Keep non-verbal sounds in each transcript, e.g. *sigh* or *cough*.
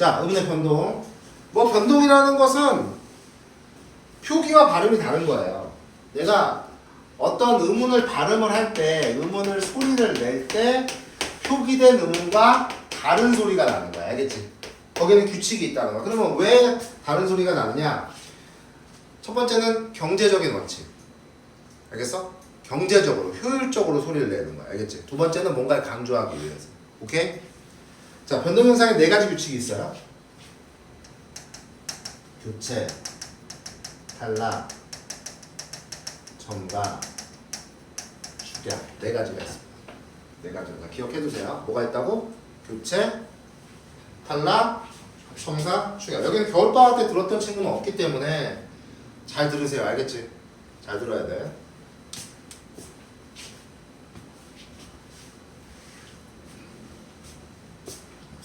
자, 의문의 변동. 뭐 변동이라는 것은 표기와 발음이 다른 거예요. 내가 어떤 의문을 발음을 할 때, 의문을 소리를 낼 때 표기된 의문과 다른 소리가 나는 거야. 알겠지? 거기는 규칙이 있다는 거야. 그러면 왜 다른 소리가 나느냐? 첫 번째는 경제적인 원칙. 알겠어? 경제적으로, 효율적으로 소리를 내는 거야. 알겠지? 두 번째는 뭔가를 강조하기 위해서. 오케이? 자, 변동 현상에 네 가지 규칙이 있어요. 교체, 탈락, 첨가, 축약 네 가지가 있습니다. 네 가지가 기억해 두세요. 뭐가 있다고? 교체, 탈락, 첨가, 축약. 여기는 겨울방학 때 들었던 친구는 없기 때문에 잘 들으세요. 알겠지? 잘 들어야 돼.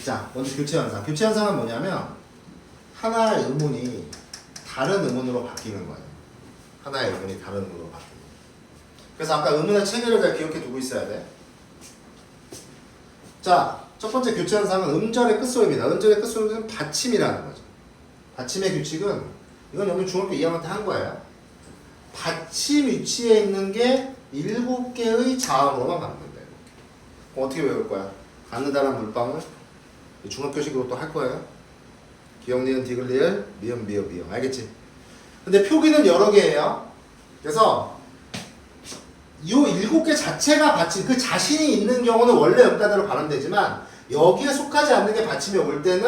자, 먼저 교체 현상. 교체 현상은 뭐냐면 하나의 의문이 다른 의문으로 바뀌는 거예요. 하나의 의문이 다른 의문으로 바뀌는 거예요. 그래서 아까 의문의 체계를 잘 기억해 두고 있어야 돼. 자, 첫 번째 교체 현상은 음절의 끝소리입니다. 음절의 끝소리는 받침이라는 거죠. 받침의 규칙은 이건 여기 중학교 2학년 때 한 거예요. 받침 위치에 있는 게 일곱 개의 자음으로만. 그럼 어떻게 외울 거야? 가느다란 물방울 중학교식으로 또 할 거예요. 기억, 니은, 디귿, 리을, 미음, 미음, 미음. 알겠지? 근데 표기는 여러 개예요. 그래서 이 일곱 개 자체가 받침, 그 자신이 있는 경우는 원래 음가대로 발음되지만 여기에 속하지 않는 게 받침이 올 때는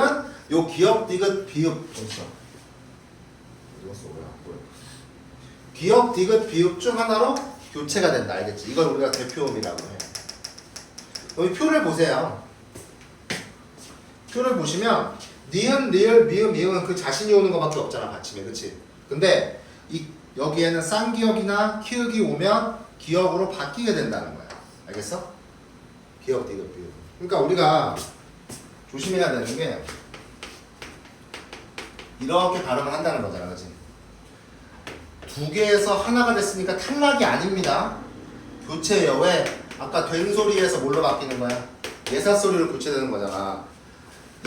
요 기억, 디귿, 비읍? 기억, 디귿, 비읍 중 하나로 교체가 된다. 알겠지? 이걸 우리가 대표음이라고 해. 여기 표를 보세요. 표를 보시면 니은, 리을, 미음, 미음은 그 자신이 오는 것밖에 없잖아 받침에 그치? 근데 이 여기에는 쌍기역이나 키읔이 오면 기역으로 바뀌게 된다는 거야 알겠어? 기역, 디귿, 비읍 그러니까 우리가 조심해야 되는 게 이렇게 발음을 한다는 거잖아 그치? 두 개에서 하나가 됐으니까 탈락이 아닙니다 교체예요 왜? 아까 된 소리에서 뭘로 바뀌는 거야? 예사 소리로 교체되는 거잖아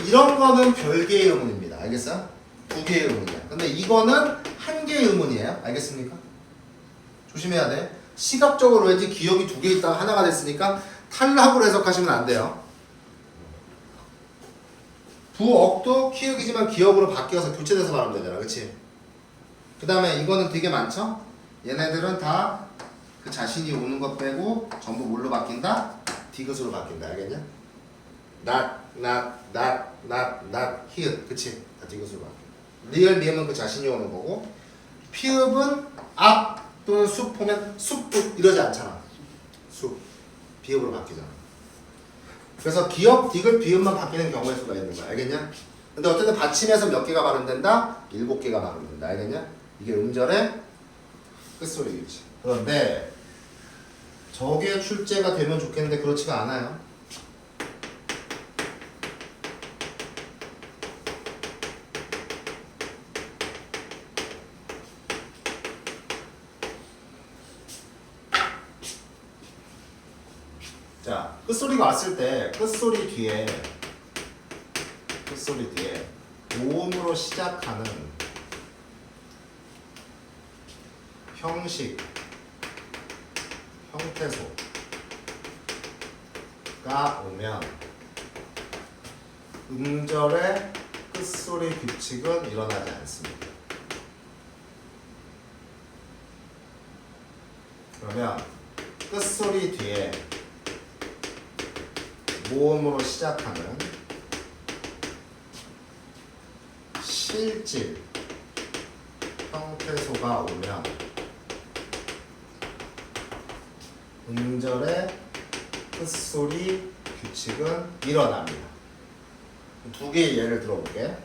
이런 거는 별개의 의문입니다. 알겠어? 두 개의 의문이야. 근데 이거는 한 개의 의문이에요. 알겠습니까? 조심해야 돼. 시각적으로 왠지 기억이 두 개 있다가 하나가 됐으니까 탈락으로 해석하시면 안 돼요. 부억도 키읔이지만 기억으로 바뀌어서 교체돼서 말하면 되잖아. 그치? 그 다음에 이거는 되게 많죠? 얘네들은 다 그 자신이 오는 것 빼고 전부 뭘로 바뀐다? 디귿으로 바뀐다. 알겠냐? Not, not, not, not, not, 히읗, 그치? 다 디귿으로 바뀌어. 리얼 미음은 그 자신이 오는 거고, 피읍은 앞 또는 숲 보면 숲 이러지 않잖아. 숲, 비읍으로 바뀌잖아. 그래서 기역, 디귿, 비읍만 바뀌는 경우의 수가 있는 거야. 알겠냐? 근데 어쨌든 받침에서 몇 개가 발음된다? 일곱 개가 발음된다. 알겠냐? 이게 음절의 끝소리 규칙. 그런데 저게 출제가 되면 좋겠는데 그렇지가 않아요. 자, 끝소리가 왔을 때 끝소리 뒤에 끝소리 뒤에 모음으로 시작하는 형식, 형태소가 오면 음절의 끝소리 규칙은 일어나지 않습니다. 그러면 끝소리 뒤에 모음으로 시작하는 실질 형태소가 오면 음절의 끝소리 규칙은 일어납니다. 두 개의 예를 들어볼게.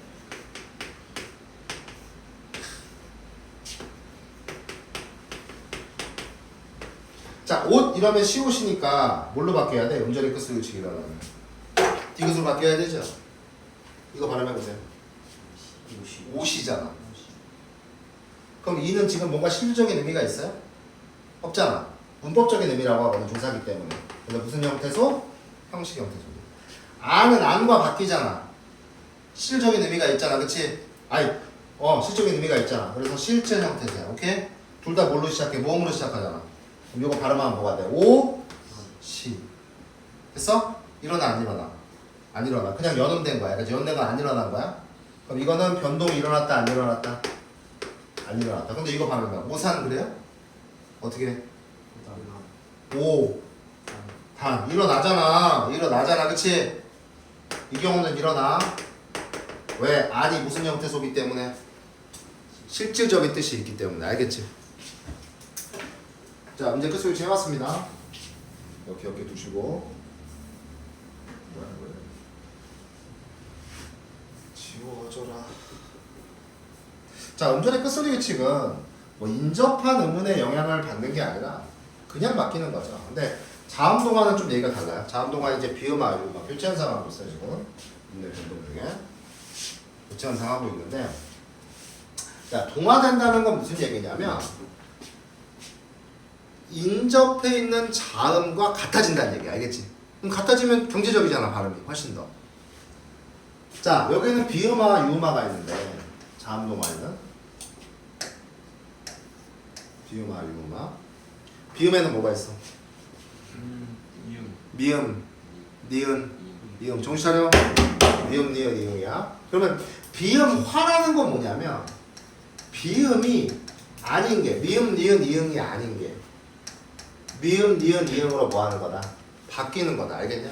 자, 옷 이러면 시옷이니까 뭘로 바뀌어야 돼? 음절의 규칙이 일어나면. 디귿으로 바뀌어야 되죠? 이거 발음해보세요. 옷이잖아. 그럼 이는 지금 뭔가 실질적인 의미가 있어요? 없잖아. 문법적인 의미라고 하거든, 조사기 때문에. 근데 무슨 형태소? 형식 형태소. 안은 안과 바뀌잖아. 실적인 의미가 있잖아, 그치? 아니, 어, 실적인 의미가 있잖아. 그래서 실제 형태잖아, 오케이? 둘 다 뭘로 시작해? 모음으로 시작하잖아. 그럼 이거 발음하면 뭐가 돼? 오, 시. 됐어? 일어나, 안 일어나? 안 일어나. 그냥 연음된 거야. 그치? 연음된 건 안 일어난 거야. 그럼 이거는 변동이 일어났다, 안 일어났다? 안 일어났다. 근데 이거 발음이야. 오산 그래요? 어떻게? 오, 단. 일어나잖아. 일어나잖아, 그치? 이 경우는 일어나. 왜? 안이 무슨 형태 소비 때문에? 실질적인 뜻이 있기 때문에 알겠지? 자 문제 끝소리 해봤습니다. 이렇게 이렇게 두시고. 뭐야 뭐야 지워져라. 자 음절의 끝소리 규칙은 뭐 인접한 의문의 영향을 받는 게 아니라 그냥 맡기는 거죠. 근데 자음 동화는 좀 얘기가 달라요. 자음 동화 이제 비음아 유마 교체 현상하고 있어요 지금 문제 변동 중에 교체 현상하고 있는데 자, 동화된다는 건 무슨 얘기냐면 인접해 있는 자음과 같아진다는 얘기 알겠지? 그럼 같아지면 경제적이잖아 발음이 훨씬 더. 자 여기는 비음화 유음화가 있는데 자음 동화에는 비음화 유음화 비음에는 뭐가 있어? 미음, 니은, 니음 정신 차려. 미음, 니은, 이응이야. 그러면 비음화라는 건 뭐냐면 비음이 아닌 게 미음, 니은, 이응이 아닌 게 미음, 니은, 이응으로 뭐 하는 거다? 바뀌는 거다. 알겠냐?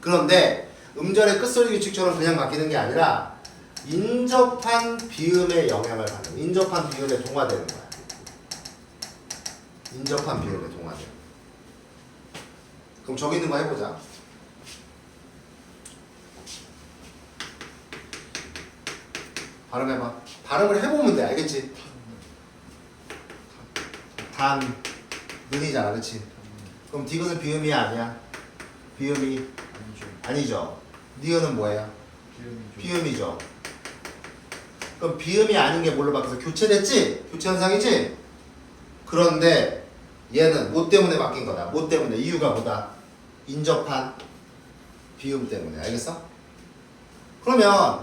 그런데 음절의 끝소리 규칙처럼 그냥 바뀌는 게 아니라 인접한 비음의 영향을 받는 인접한 비음에 동화되는 거야. 인접한 비음에 동화돼. 그럼 저기 있는 거 해보자. 발음해봐. 발음을 해보면 돼. 알겠지? 단, 는이잖아. 그치? 그럼 디귿은 비음이 아니야? 비음이 아니죠. 니은은 뭐예요? 비음이죠. 그럼 비음이 아닌 게 뭘로 바뀌어서 교체됐지? 교체 현상이지? 그런데 얘는 뭐 때문에 바뀐 거다. 뭐 때문에? 이유가 뭐다? 인접한 비음 때문에. 알겠어? 그러면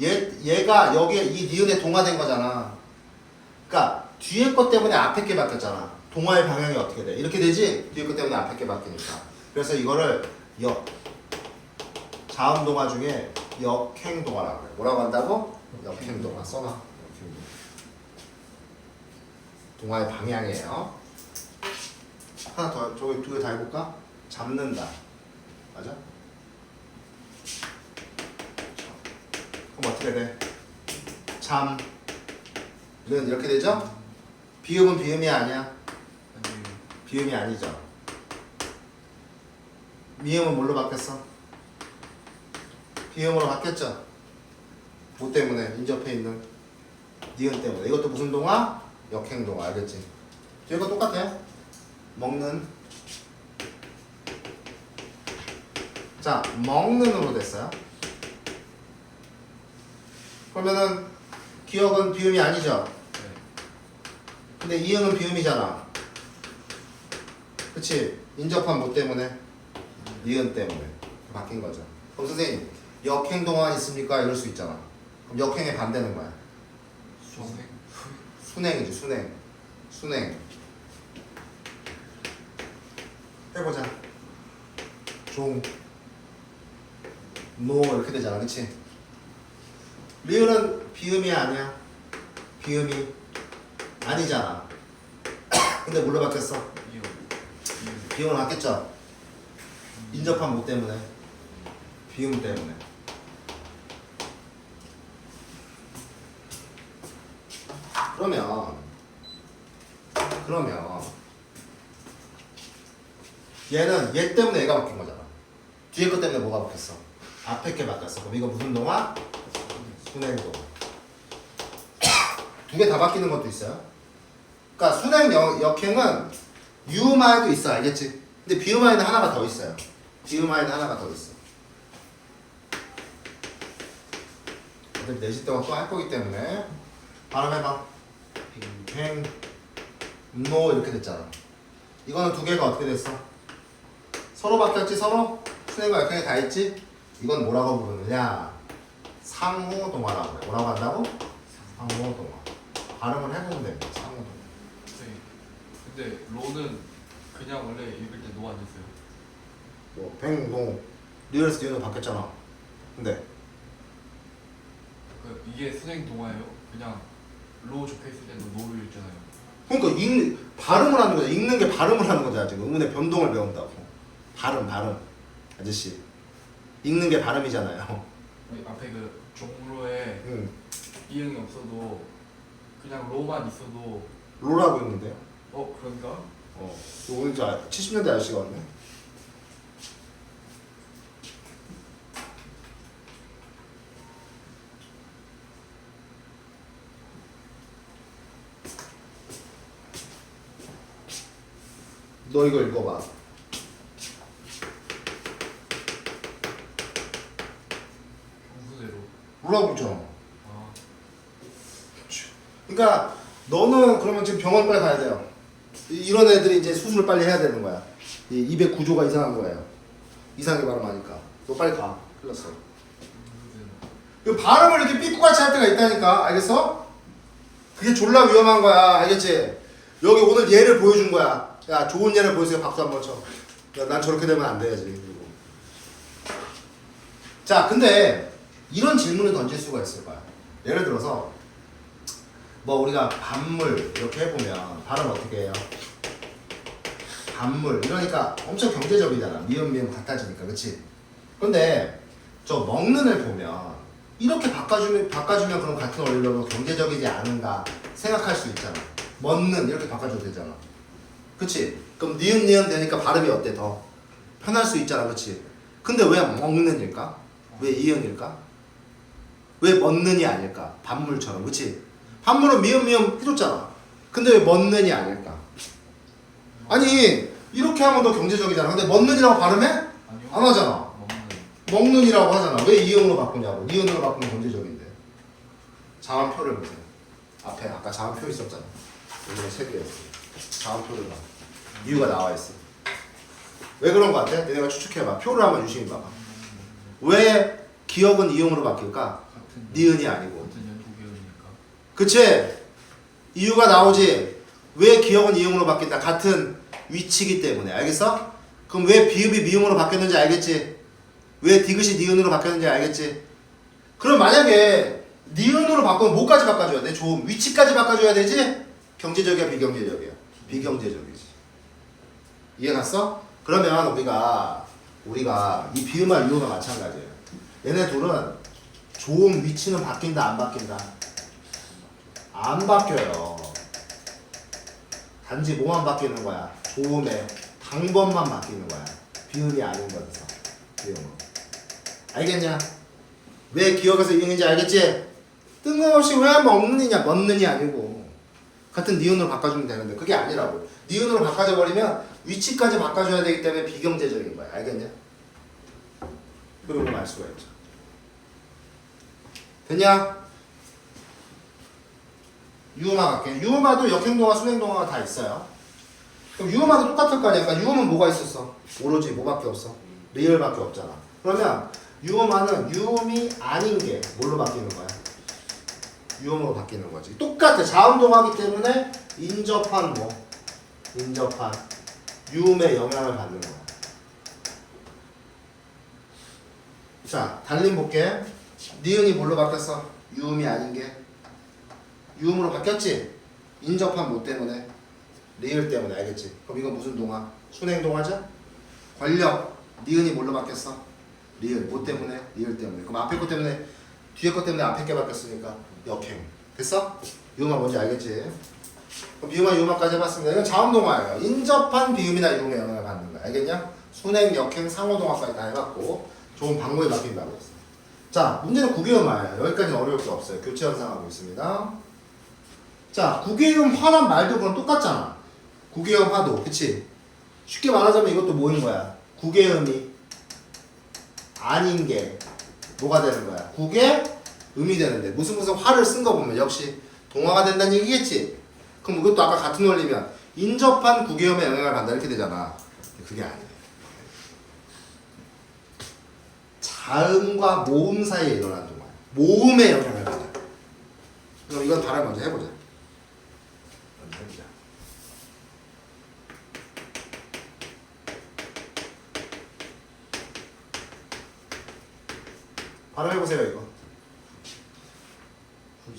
얘, 얘가 여기에 이 니은에 동화된 거잖아. 그러니까 뒤에 것 때문에 앞에 게 바뀌었잖아. 동화의 방향이 어떻게 돼? 이렇게 되지? 뒤에 것 때문에 앞에 게 바뀌니까. 그래서 이거를 역 자음 동화 중에 역행 동화라고 해. 뭐라고 한다고? 역행 동화 써놔. 동화의 방향이에요. 하나 더 저기 두 개 다 해볼까? 잡는다. 맞아? 그럼 어떻게 돼? 잠. 는 이렇게 되죠? 비음은 비음이 아니야. 비음이 아니죠. 미음은 뭘로 바뀌었어? 비음으로 바뀌었죠. 뭐 때문에? 인접해 있는 니은 때문에. 이것도 무슨 동화? 역행 동화. 알겠지? 뒤에 거 똑같아. 먹는. 자, 먹는으로 됐어요. 그러면은 기억은 비음이 아니죠. 근데 이응은 비음이잖아. 그치? 인접한 뭐 때문에? 니은 때문에 바뀐 거죠. 그럼 선생님 역행동안 있습니까? 이럴 수 있잖아. 그럼 역행의 반대는 뭐야? 순행이지 순행. 순행. 해보자. 종. 노 이렇게 되잖아. 그치? 리을은 비음이 아니야. 비음이 아니잖아. *coughs* 근데 뭘로 바뀌었어? 비음으로 바뀌었죠? 인접한 뭐 때문에? 비음 때문에. 그러면 그러면 얘는 얘 때문에 얘가 바뀐 거잖아. 뒤에 것 때문에 뭐가 바뀌었어? 앞에 게 바뀌었어. 그럼 이거 무슨 동화? 순행동. *coughs* 두 개 다 바뀌는 것도 있어요. 그러니까 순행 역, 역행은 유음화에도 있어, 알겠지? 근데 비음화에는 하나가 더 있어요. 비음화에는 하나가 더 있어. 어차피 4시 동안 또 할 거기 때문에 발음 해봐. 행, 노 이렇게 됐잖아. 이거는 두 개가 어떻게 됐어? 서로 바뀌었지 서로? 순행과 역행이 다 있지? 이건 뭐라고 부르느냐? 상호 동화라고 그래. 뭐라고 한다고? 상호 동화. 발음을 해보면 됩니다. 상호 동화. 근데 로는 그냥 원래 읽을 때 노 아니었어요? 뭐 뱅동 리얼스 뒤에는 바뀌었잖아. 근데 그 이게 선생님 동화예요? 그냥 로 적혀 있을 때도 노를 읽잖아요 그러니까 읽 발음을 하는 거야. 읽는 게 발음을 하는 거잖아. 지금 의문의 변동을 배운다고. 발음 발음. 아저씨 읽는 게 발음이잖아요. 이 앞에 그 종로에 응. 이응이 없어도 그냥 로만 있어도 로라고 읽는데요. 어 그런가? 어. 오늘 저 70년대 아저씨가 왔네. 너 이거 읽어봐. 로라고 있잖아. 아 그러니까 너는 그러면 지금 병원 빨리 가야 돼요. 이- 이런 애들이 이제 수술을 빨리 해야 되는 거야. 이 입의 구조가 이상한 거예요. 이상하게 발음하니까. 너 빨리 가. 정수대로 그 발음을 이렇게 삐꾸같이 할 때가 있다니까. 알겠어? 그게 졸라 위험한 거야. 알겠지? 여기 오늘 예를 보여준 거야. 야, 좋은 예를 보여주세요. 박수 한번 쳐. 야, 난 저렇게 되면 안 돼야지. 그리고. 자, 근데 이런 질문을 던질 수가 있을 거야. 예를 들어서 뭐 우리가 반물 이렇게 해보면 발음 어떻게 해요? 반물 이러니까 엄청 경제적이잖아. 미음 미음 같아지니까, 그렇지? 근데 저 먹는 애 보면 이렇게 바꿔주면 바꿔주면 그럼 같은 원리로 경제적이지 않은가 생각할 수 있잖아. 먹는 이렇게 바꿔줘도 되잖아. 그치? 그럼 니은 니은 되니까 발음이 어때 더 편할 수 있잖아, 그치? 근데 왜 먹는일까? 왜 이응일까? 왜 먹는이 아닐까? 반물처럼, 그치? 반물은 미음 미음 해줬잖아. 근데 왜 먹는이 아닐까? 아니 이렇게 하면 더 경제적이잖아. 근데 먹는이라고 발음해? 안 하잖아. 먹는 먹는이라고 하잖아. 왜 이응으로 바꾸냐고. 니은으로 바꾸면 경제적인데. 자음표를 보세요. 앞에 아까 자음표 있었잖아. 여기는 세 개였어. 자음표를 봐. 이유가 나와 있어. 왜 그런 거 같아? 내가 추측해봐. 표를 한번 유심히 봐봐. 왜 기억은 이응으로 바뀔까? 니은이 아니고. 그치? 이유가 나오지. 왜 기억은 이응으로 바뀐다? 같은 위치기 때문에. 알겠어? 그럼 왜 비읍이 미음으로 바뀌었는지 알겠지? 왜 디귿이 니은으로 바뀌었는지 알겠지? 그럼 만약에 니은으로 바꾸면 뭐까지 바꿔줘야 돼? 좀 위치까지 바꿔줘야 되지? 경제적이야 비경제적이야? 비경제적이지. 이해 갔어? 그러면 우리가 우리가 이 비음과 유음과 마찬가지예요. 얘네 둘은 좋은 위치는 바뀐다 안 바뀐다? 안 바뀌어요. 단지 뭐만 바뀌는 거야? 조음의 방법만 바뀌는 거야. 비음이 아닌 거에서 비음은. 알겠냐? 왜 기억에서 이응인지 알겠지? 뜬금없이 왜 먹느냐 먹느니 아니고 같은 니은으로 바꿔주면 되는데 그게 아니라고. 니은으로 바꿔줘 버리면 위치까지 바꿔줘야 되기 때문에 비경제적인 거야. 알겠냐? 그리고 알 수가 있죠. 됐냐? 유음화 갈게. 유음화도 역행동화, 순행동화가 다 있어요. 그럼 유음화도 똑같을 거 아니야. 그러니까 유음은 뭐가 있었어? 오로지 뭐밖에 없어? 리을밖에 없잖아. 그러면 유음화는 유음이 아닌 게 뭘로 바뀌는 거야? 유음으로 바뀌는 거지. 똑같아. 자음동화기 때문에 인접한 뭐? 인접한 유음의 영향을 받는 거야. 자, 달림 볼게. 니은이 뭘로 바뀌었어? 유음이 아닌 게. 유음으로 바뀌었지? 인접한 뭐 때문에? 리을 때문에 알겠지? 그럼 이건 무슨 동화? 순행 동화죠? 권력 니은이 뭘로 바뀌었어? 리을 뭐 때문에? 리을 때문에 그럼 앞에 거 때문에 뒤에 거 때문에 앞에 게 바뀌었으니까 역행 됐어? 유음화 뭔지 알겠지? 그럼 비음화 유음화까지 해봤습니다 이건 자음 동화예요 인접한 비음이나 유음의 영향을 받는 거야 알겠냐? 순행, 역행, 상호 동화까지 다 해봤고 좋은 방법이 바뀐다고 했어 자 문제는 구개음화예요 여기까지는 어려울 게 없어요 교체 현상 하고 있습니다 자, 구개음 화란 말도 그럼 똑같잖아. 구개음 화도, 그치? 쉽게 말하자면 이것도 뭐인 거야? 구개음이 아닌 게 뭐가 되는 거야? 구개 음이 되는데 무슨 무슨 화를 쓴 거 보면 역시 동화가 된다는 얘기겠지? 그럼 이것도 아까 같은 원리면 인접한 구개음에 영향을 받는다 이렇게 되잖아. 그게 아니에요. 자음과 모음 사이에 일어나는 동화야. 모음에 영향을 받아. 그럼 이건 발음 먼저 해보자. 해보자. 발음해보세요 이거.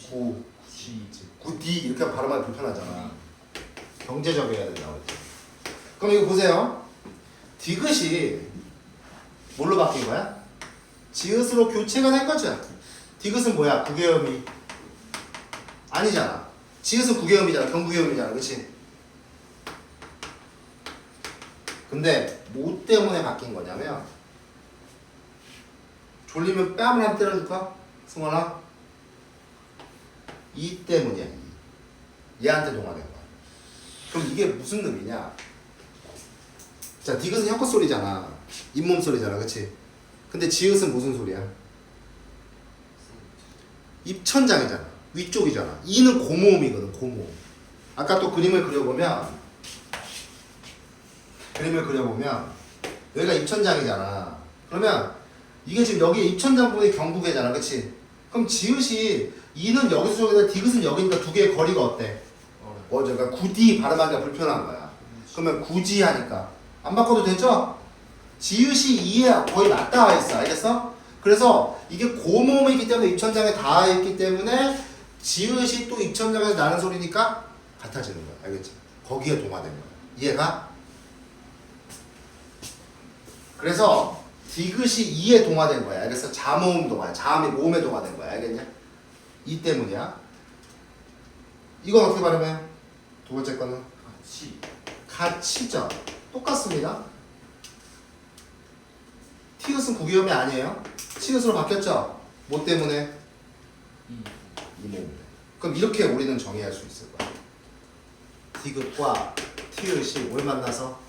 구, 시 구디 이렇게 발음하기 불편하잖아. 경제적이어야 된다. 그랬지. 그럼 이거 보세요. 디귿이 뭘로 바뀐 거야? 지읒으로 교체가 된 거죠. 디귿은 뭐야? 구개음이 아니잖아. 지읒은 구개음이잖아. 경구개음이잖아. 그렇지? 근데 뭐 때문에 바뀐 거냐면 졸리면 뺨을 한 때려줄까? 승원아? 이 때문이야. 이. 얘한테 동화된 거야. 그럼 이게 무슨 의미냐? 자, 디귿은 혀컷 소리잖아. 잇몸 소리잖아, 그렇지? 근데 지읒은 무슨 소리야? 입천장이잖아. 위쪽이잖아. 이는 고모음이거든, 고모음. 아까 또 그림을 그려보면 그림을 그려보면 여기가 입천장이잖아. 그러면 이게 지금 여기 입천장 부분이 경부계잖아, 그렇지? 그럼 지읒이 이는 여기서 저기다 디귿은 여기니까 두 개의 거리가 어때? 뭐 그러니까 굳이 발음하기가 불편한 거야. 그러면 굳이 하니까 안 바꿔도 되죠? 지읒이 이에 거의 맞닿아 있어. 알겠어? 그래서 이게 고모음이기 때문에 입천장에 닿아 있기 때문에 지읒이 또 입천장에서 나는 소리니까 같아지는 거야. 알겠지? 거기에 동화된 거야. 이해가? 그래서 디귿이 이에 동화된 거야. 알겠어? 자모음 동화. 자음이 모음에 동화된 거야. 알겠냐? 이 때문이야. 이건 어떻게 발음해? 두 번째 거는 같이 같이죠. 똑같습니다. 티귿은 구기음이 아니에요. 치읓으로 바뀌었죠. 뭐 때문에? 이 이몸. 그럼 이렇게 우리는 정의할 수 있을 거야. 디귿과 티읕이 뭘 만나서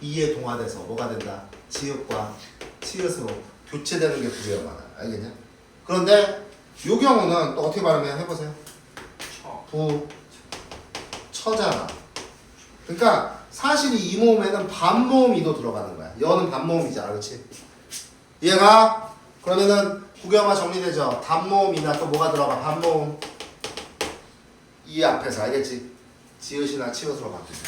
이에 동화돼서 뭐가 된다? 지읒과 치읓으로 교체되는 게 구기음하다. 알겠냐? 그런데 이 경우는 또 어떻게 발음해요? 해보세요. 처부 처잖아. 그러니까 사실 이 모음에는 반모음이도 들어가는 거야. 여는 반모음이잖아, 그렇지? 얘가 그러면은 구경화 정리되죠. 단모음이나 또 뭐가 들어가? 반모음. 이 앞에서 알겠지? 지읒이나 치읒으로 바뀌죠.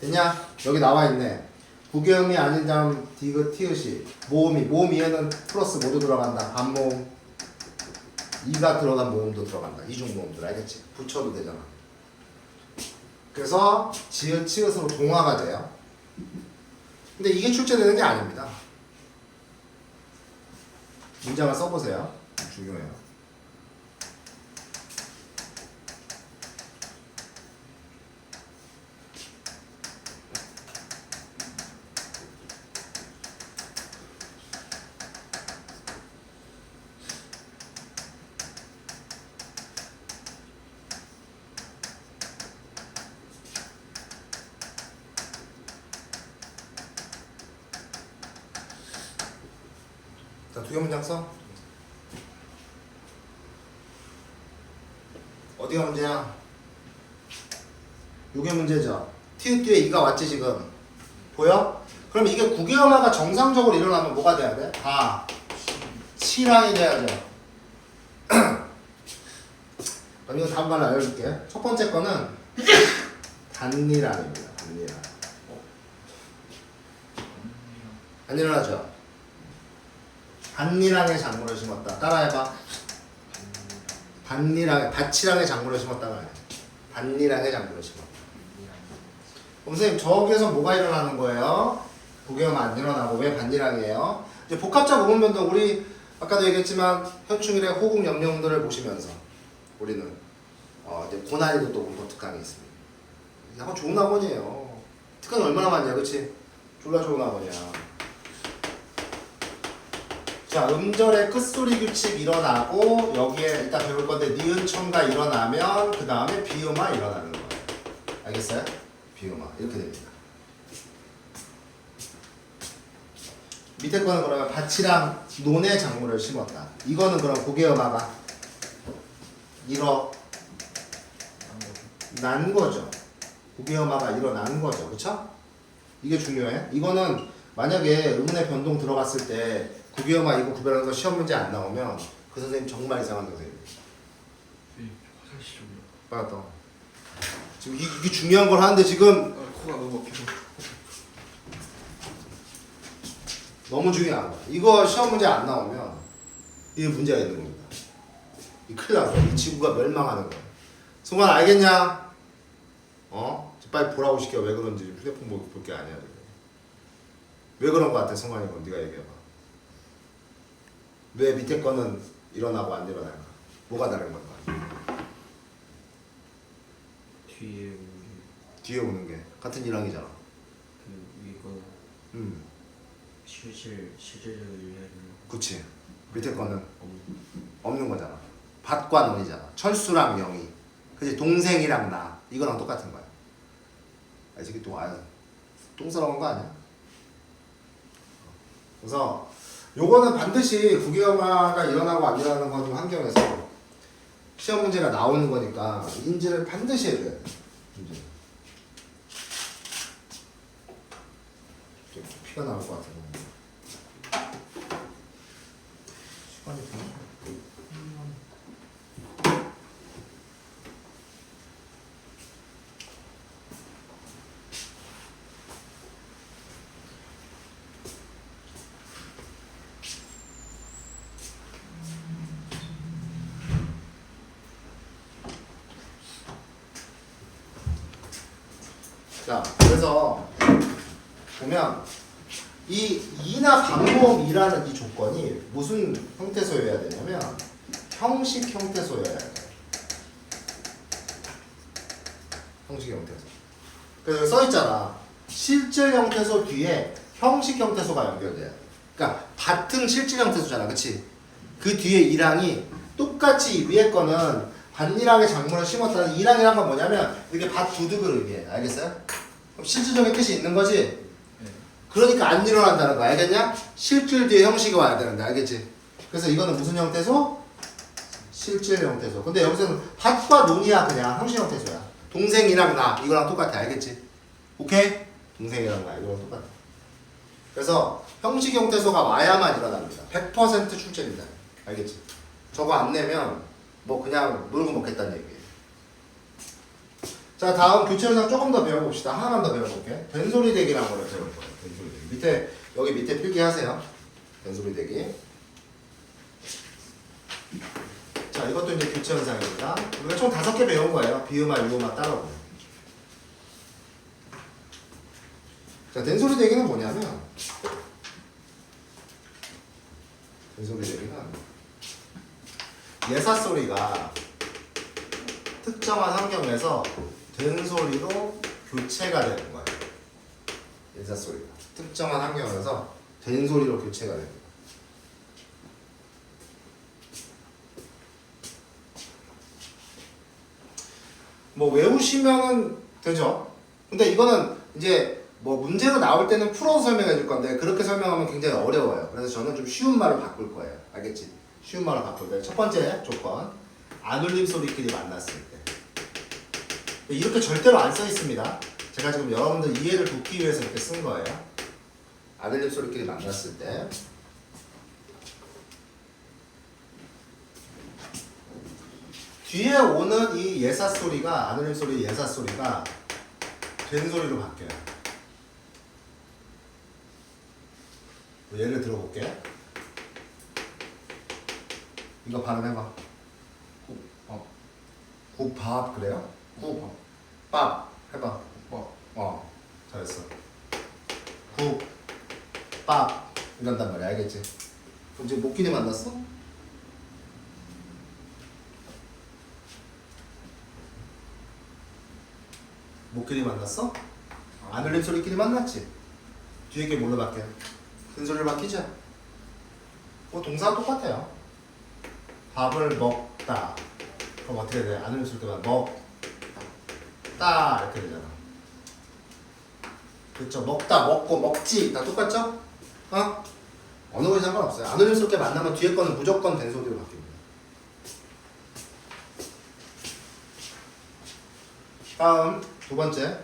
됐냐? 여기 나와 있네. 구경이 아닌 다음 디귿 티읒이 모음이 모음 이에는 플러스 모두 들어간다. 반모음. 이가 들어간 모음도 들어간다. 이중 모음들 알겠지? 붙여도 되잖아. 그래서 지읒 치읒으로 동화가 돼요. 근데 이게 출제되는 게 아닙니다. 문장을 써보세요. 중요해요. 자, 두 개 문장 써. 어디가 문제야? 요게 문제죠. 티읕 뒤에 이가 왔지 지금. 보여? 그럼 이게 구개음화가 정상적으로 일어나면 뭐가 돼야 돼? 다 치랑이 돼야죠. 그럼 이거 다음 번 알려줄게. 첫 번째 거는 단리랑입니다. 단리랑. 안 일어나죠? 반리랑의 작물을 심었다. 따라해봐. 반리랑, 밭이랑의 작물을 심었다가 아니야. 반리랑의 작물을 심었다. 선생님 저기에서 뭐가 일어나는 거예요? 구개음 안 일어나고 왜 반리랑이에요? 이제 복합자 부분 변동 우리 아까도 얘기했지만 현충일의 호국 영령들을 보시면서 우리는 어 이제 고난이도 또 문법 특강이 있습니다. 이 학원 좋은 학원이에요. 특강이 얼마나 많냐, 그렇지? 졸라 좋은 학원이야. 자, 음절의 끝소리 규칙 일어나고 여기에 일단 배울 건데 니은 첨가 일어나면 그 다음에 비음화 일어나는 거예요. 알겠어요? 비음화 이렇게 됩니다. 밑에 거는 그러면 밭이랑 논의 작물을 심었다. 이거는 그럼 고개음화가 일어 난 거죠. 고개음화가 일어난 거죠. 그렇죠? 이게 중요해. 이거는 만약에 음운의 변동 들어갔을 때 구비음화 이거 구별하는 거 시험 문제 안 나오면 그그 선생님 정말 이상한 선생님. 선생님 화장실 좀요. 맞다. 지금 이- 이게 중요한 걸 하는데 지금 아 코가 너무 막혀서. 너무 중요한 거야. 이거 시험 문제 안 나오면 이게 문제가 있는 겁니다. 이 큰일 났어. 이 지구가 멸망하는 거야. 승관 알겠냐? 어? 빨리 보라고 시켜. 왜 그런지 휴대폰 볼게 아니야. 지금. 왜 그런 거 같아, 승관이 건 네가 얘기해봐. 왜 밑에 거는 일어나고 안 일어날까? 뭐가 다른 건가? 뒤에 우리 뒤에 오는 게 같은 일항이잖아. 그 거는 음, 실질 실질적으로 이해하는 그치. 밑에 거는 없는 없는 거잖아. 밭과 논이잖아. 철수랑 영이. 그지 동생이랑 나 이거랑 똑같은 거야. 아, 저기 또 아유 똥 싸러 온거 아니야? 그래서 요거는 반드시 국외영화가 일어나고 안 일어나는 거 환경에서 시험 문제가 나오는 거니까 인지를 반드시 해야 돼. 인지. 좀 피가 나올 것 같아. 시간이 되나? 자, 그래서 보면 이 이나 반복이라는 이 조건이 무슨 형태소여야 되냐면 형식 형태소여야 돼. 형식 형태소. 그래서 써 있잖아. 실질 형태소 뒤에 형식 형태소가 연결돼요. 그러니까 같은 실질 형태소잖아, 그렇지? 그 뒤에 이랑이 똑같이 이 위에 거는 반이랑의 작물을 심었다는 이랑이란 건 뭐냐면 이렇게 밭 두둑을 의미해. 알겠어요? 그럼 실질적인 뜻이 있는 거지? 네. 그러니까 안 일어난다는 거야. 알겠냐? 실질 뒤에 형식이 와야 되는데. 알겠지? 그래서 이거는 무슨 형태소? 실질 형태소. 근데 여기서는 밭과 논이야 그냥 형식 형태소야. 동생이랑 나 이거랑 똑같아. 알겠지? 오케이? 동생이랑 나 이거랑 똑같아. 그래서 형식 형태소가 와야만 일어납니다. 100% 출제입니다. 알겠지? 저거 안 내면 뭐 그냥 놀고 먹겠다는 얘기예요. 자 다음 교체 현상 조금 더 배워봅시다. 하나만 더 배워볼게. 된소리 대기라는 걸 배울 거예요. 된소리 대기. 밑에 여기 밑에 필기하세요. 된소리 대기. 자 이것도 이제 교체 현상입니다. 우리가 총 다섯 개 배운 거예요. 비음화, 유음화 따로. 자 된소리 대기는 뭐냐면 된소리 대기는 예사 소리가 특정한 환경에서 된 소리로 교체가 되는 거예요. 예사 소리가 특정한 환경에서 된 소리로 교체가 되는 거예요. 뭐 외우시면은 되죠. 근데 이거는 이제 뭐 문제로 나올 때는 풀어서 설명해 줄 건데 그렇게 설명하면 굉장히 어려워요. 그래서 저는 좀 쉬운 말을 바꿀 거예요. 알겠지? 쉬운 말을 바꿀 거예요. 첫 번째 조건 안울림 소리끼리 만났을 때 이렇게 절대로 안 써 있습니다. 제가 지금 여러분들 이해를 돕기 위해서 이렇게 쓴 거예요. 안울림 소리끼리 만났을 때 뒤에 오는 이 예사 소리가 안울림 소리 예사 소리가 된 소리로 바뀌어요. 뭐 예를 들어볼게. 이거 발음해봐. 밥. 국밥 그래요? 국. 밥 해봐. 밥. 어 잘했어. 국밥 이런단 말이야 알겠지? 그럼 지금 목끼리 만났어? 목끼리 만났어? 안 울림 소리끼리 만났지? 뒤에 게 뭘로 바뀌어? 큰 소리로 바뀌죠? 뭐 동사가 똑같아요. 밥을 먹다. 그럼 어떻게 돼? 안 울림 소리끼리 먹다 이렇게 되잖아. 그렇죠. 먹다, 먹고, 먹지 다 똑같죠? 어? 어느 거에 상관없어요. 안 울림스럽게 만나면 뒤에 거는 무조건 된 소리로 바뀝니다. 다음 두 번째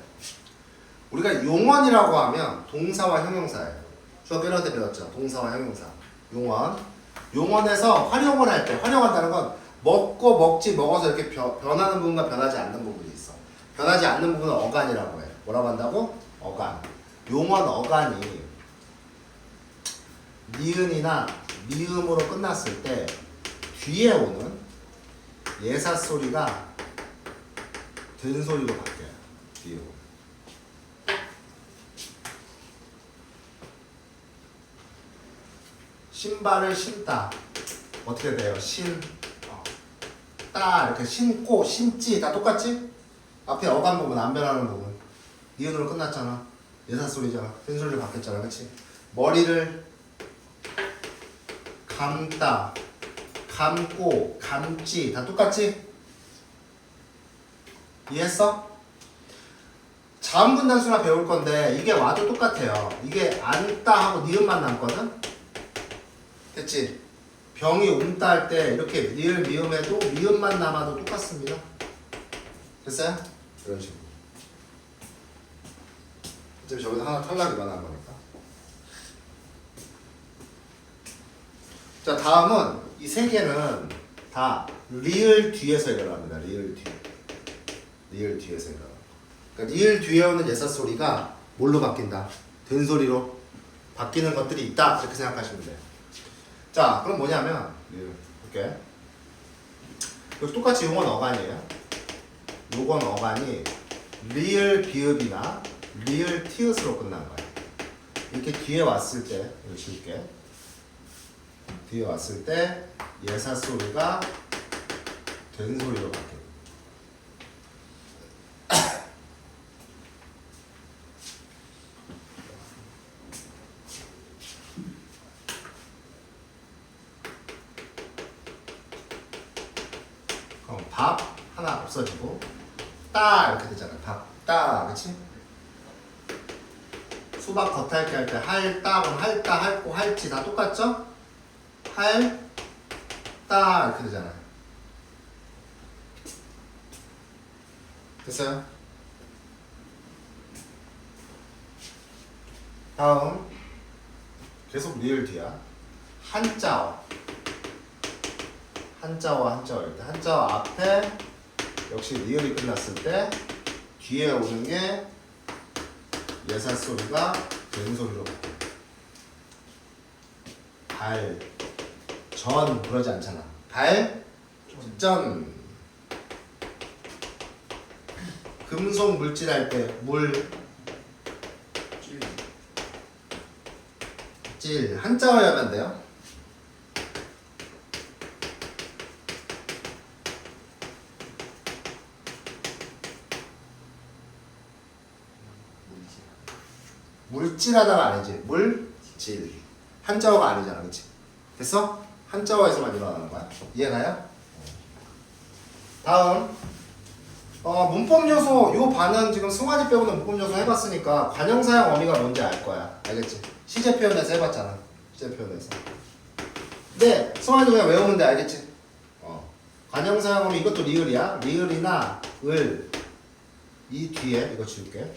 우리가 용언이라고 하면 동사와 형용사예요. 수업 1화 때 배웠죠. 동사와 형용사. 용언. 용언에서 활용을 할 때 활용한다는 건 먹고 먹지 먹어서 이렇게 변, 변하는 부분과 변하지 않는 부분이 있어. 변하지 않는 부분은 어간이라고 해. 뭐라고 한다고? 어간. 용언 어간이 니은이나 미음으로 끝났을 때 뒤에 오는 예사 소리가 든 소리로 바뀌어요. 뒤에 오는. 신발을 신다. 어떻게 돼요? 신, 따 이렇게 신고 신지 다 똑같지? 앞에 어간 부분 안 변하는 부분 니은으로 끝났잖아. 예사 소리잖아. 든 소리로 바뀌었잖아, 그렇지? 머리를 감다, 감고, 감지 다 똑같지? 이해했어? 자음분 단수나 배울 건데 이게 와도 똑같아요. 이게 안따 하고 니은만 남거든. 됐지? 병이 옮다 할 때 이렇게 니을 미음해도 미음만 남아도 똑같습니다. 됐어요? 이런 식으로. 어차피 저기서 하나 탈락이 많은 거니까. 자 다음은 이 세 개는 다 리을 뒤에서 일어납니다. 리을 뒤. 리을 뒤에서 일어나. 그러니까 리을 뒤에 오는 예사 소리가 뭘로 바뀐다? 된 소리로 바뀌는 것들이 있다. 이렇게 생각하시면 돼요. 자 그럼 뭐냐면 리을 볼게. 이거 똑같이 용어는 어간이에요. 요건 어간이 리을 비읍이나 리을 티읕으로 끝난 거야. 이렇게 뒤에 왔을 때 이거 지울게. 뒤에 왔을 때 예사 소리가 된 소리로 바뀌어. 그럼 밥 하나 없어지고 따 이렇게 되잖아. 밥, 따, 그렇지? 수박 겉핥기 할 때 할, 따, 그럼 할, 따, 할고, 할지 다 똑같죠? 할, 따 이렇게 되잖아. 됐어요? 다음 계속 리을 뒤야. 한자어. 한자와 한자어일 때 한자어 앞에 역시 리을이 끝났을 때 뒤에 오는 게 예사 소리가 된 소리로. 발, 전 그러지 않잖아. 발, 전. 금속 물질 할 때 물, 찔. 질 한자어야만 돼요. 물질하다가 아니지. 물질. 한자어가 아니잖아, 그렇지? 됐어? 한자어에서만 일어나는 거야. 이해가요? 다음. 어, 문법 요소 요 반은 지금 승환이 빼고는 문법 요소 해봤으니까 관형사형 어미가 뭔지 알 거야. 알겠지? 시제 표현에서 해봤잖아. 시제 표현에서. 근데 승환이 그냥 외우면 돼, 알겠지? 어. 관형사형 어미 이것도 리을이야. 리을이나 을. 이 뒤에 이거 지울게.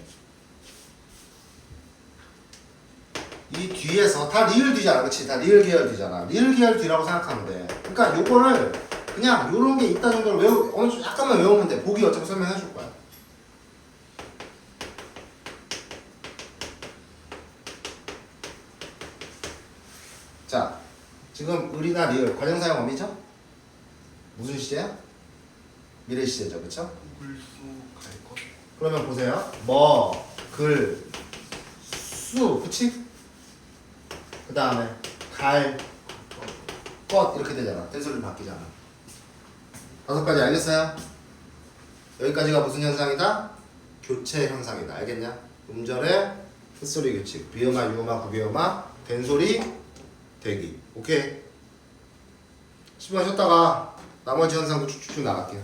이 뒤에서 다 리을 뒤잖아, 그렇지? 다 리을 계열 뒤잖아. 리을 계열 뒤라고 생각하면 돼. 그러니까 요거를 그냥 요런 게 있다 정도로 외우 어느 정도 약간만 외우면 돼. 보기 어차피 설명해 줄 거야. 자, 지금 을이나 리을 관형사용 어미죠? 무슨 시제야? 미래 시제죠, 것. 그러면 보세요. 뭐, 글, 수, 그치? 그 다음에 갈, 것 이렇게 되잖아. 된소리 바뀌잖아. 다섯 가지 알겠어요? 여기까지가 무슨 현상이다? 교체 현상이다. 알겠냐? 음절의 헛소리 규칙. 비음화, 유음화, 구비음화, 된소리, 대기. 오케이? 10분 쉬었다가 나머지 현상도 쭉쭉쭉 나갈게요.